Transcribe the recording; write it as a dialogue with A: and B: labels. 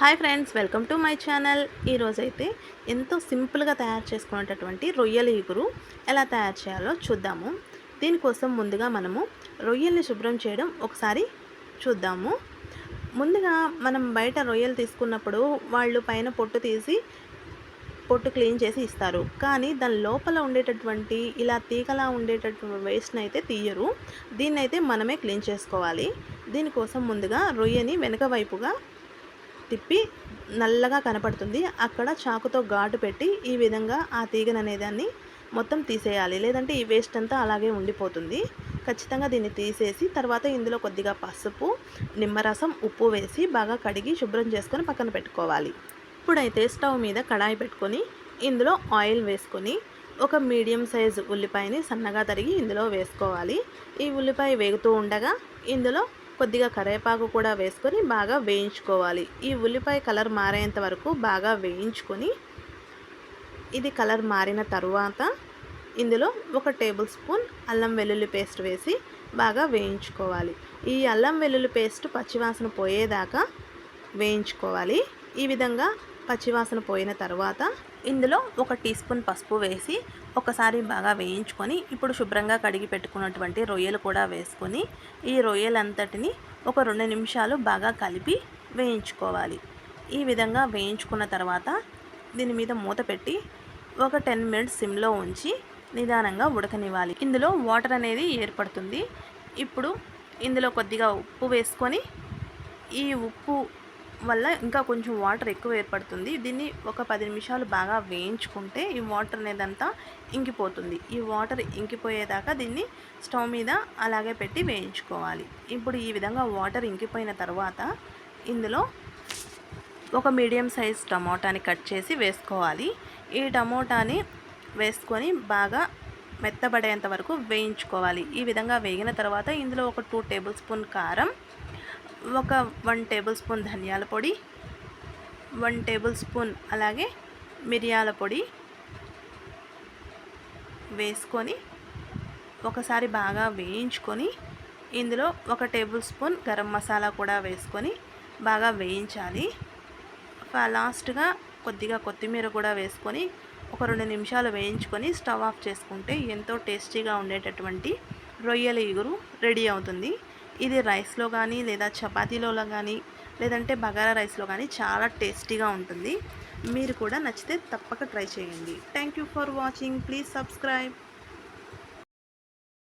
A: Hi friends welcome to my channel. ఈరోజైతే ఎంతో సింపుల్గా తయారు చేసుకునేటటువంటి రొయ్యల ఇగురు ఎలా తయారు చేయాలో చూద్దాము. దీనికోసం ముందుగా మనము రొయ్యల్ని శుభ్రం చేయడం ఒకసారి చూద్దాము. ముందుగా మనం బయట రొయ్యలు తీసుకున్నప్పుడు వాళ్ళు పైన పొట్టు తీసి పొట్టు క్లీన్ చేసి ఇస్తారు. కానీ దాని లోపల ఉండేటటువంటి ఇలా తీగలా ఉండేటటువంటి వేస్ట్ని అయితే తీయరు. దీన్ని అయితే మనమే క్లీన్ చేసుకోవాలి. దీనికోసం ముందుగా రొయ్యని వెనక వైపుగా తిప్పి నల్లగా కనపడుతుంది. అక్కడ చాకుతో ఘాటు పెట్టి ఈ విధంగా ఆ తీగను అనేదాన్ని మొత్తం తీసేయాలి. లేదంటే ఈ వేస్ట్ అంతా అలాగే ఉండిపోతుంది. ఖచ్చితంగా దీన్ని తీసేసి తర్వాత ఇందులో కొద్దిగా పసుపు నిమ్మరసం ఉప్పు వేసి బాగా కడిగి శుభ్రం చేసుకొని పక్కన పెట్టుకోవాలి. ఇప్పుడైతే స్టవ్ మీద కడాయి పెట్టుకొని ఇందులో ఆయిల్ వేసుకొని ఒక మీడియం సైజు ఉల్లిపాయని సన్నగా తరిగి ఇందులో వేసుకోవాలి. ఈ ఉల్లిపాయ వేగుతూ ఉండగా ఇందులో కొద్దిగా కరివేపాకు కూడా వేసుకొని బాగా వేయించుకోవాలి. ఈ ఉల్లిపాయ కలర్ మారేంత వరకు బాగా వేయించుకొని ఇది కలర్ మారిన తరువాత ఇందులో ఒక టేబుల్ స్పూన్ అల్లం వెల్లుల్లి పేస్ట్ వేసి బాగా వేయించుకోవాలి. ఈ అల్లం వెల్లుల్లి పేస్ట్ పచ్చివాసన పోయేదాకా వేయించుకోవాలి. ఈ విధంగా పచ్చివాసన పోయిన తర్వాత ఇందులో ఒక టీ స్పూన్ పసుపు వేసి ఒకసారి బాగా వేయించుకొని ఇప్పుడు శుభ్రంగా కడిగి పెట్టుకున్నటువంటి రొయ్యలు కూడా వేసుకొని ఈ రొయ్యలంతటిని ఒక రెండు నిమిషాలు బాగా కలిపి వేయించుకోవాలి. ఈ విధంగా వేయించుకున్న తర్వాత దీని మీద మూత పెట్టి ఒక టెన్ మినిట్స్ సిమ్లో ఉంచి నిదానంగా ఉడకనివ్వాలి. ఇందులో వాటర్ అనేది ఏర్పడుతుంది. ఇప్పుడు ఇందులో కొద్దిగా ఉప్పు వేసుకొని ఈ ఉప్పు వల్ల ఇంకా కొంచెం వాటర్ ఎక్కువ ఏర్పడుతుంది. దీన్ని ఒక పది నిమిషాలు బాగా వేయించుకుంటే ఈ వాటర్ అనేదంతా ఇంకిపోతుంది. ఈ వాటర్ ఇంకిపోయేదాకా దీన్ని స్టవ్ మీద అలాగే పెట్టి వేయించుకోవాలి. ఇప్పుడు ఈ విధంగా వాటర్ ఇంకిపోయిన తర్వాత ఇందులో ఒక మీడియం సైజ్ టమోటాని కట్ చేసి వేసుకోవాలి. ఈ టమోటాని వేసుకొని బాగా మెత్తబడేంత వరకు వేయించుకోవాలి. ఈ విధంగా వేగిన తర్వాత ఇందులో ఒక టూ టేబుల్ స్పూన్ కారం ఒక వన్ టేబుల్ స్పూన్ ధనియాల పొడి వన్ టేబుల్ స్పూన్ అలాగే మిరియాల పొడి వేసుకొని ఒకసారి బాగా వేయించుకొని ఇందులో ఒక టేబుల్ స్పూన్ గరం మసాలా కూడా వేసుకొని బాగా వేయించాలి. లాస్ట్గా కొద్దిగా కొత్తిమీర కూడా వేసుకొని ఒక రెండు నిమిషాలు వేయించుకొని స్టవ్ ఆఫ్ చేసుకుంటే ఎంతో టేస్టీగా ఉండేటటువంటి రొయ్యల ఇగురు రెడీ అవుతుంది. ఇది రైస్లో కానీ లేదా చపాతీలో కానీ లేదంటే బగారా రైస్లో కానీ చాలా టేస్టీగా ఉంటుంది. మీరు కూడా నచ్చితే తప్పక ట్రై చేయండి. Thank you for watching. Please subscribe.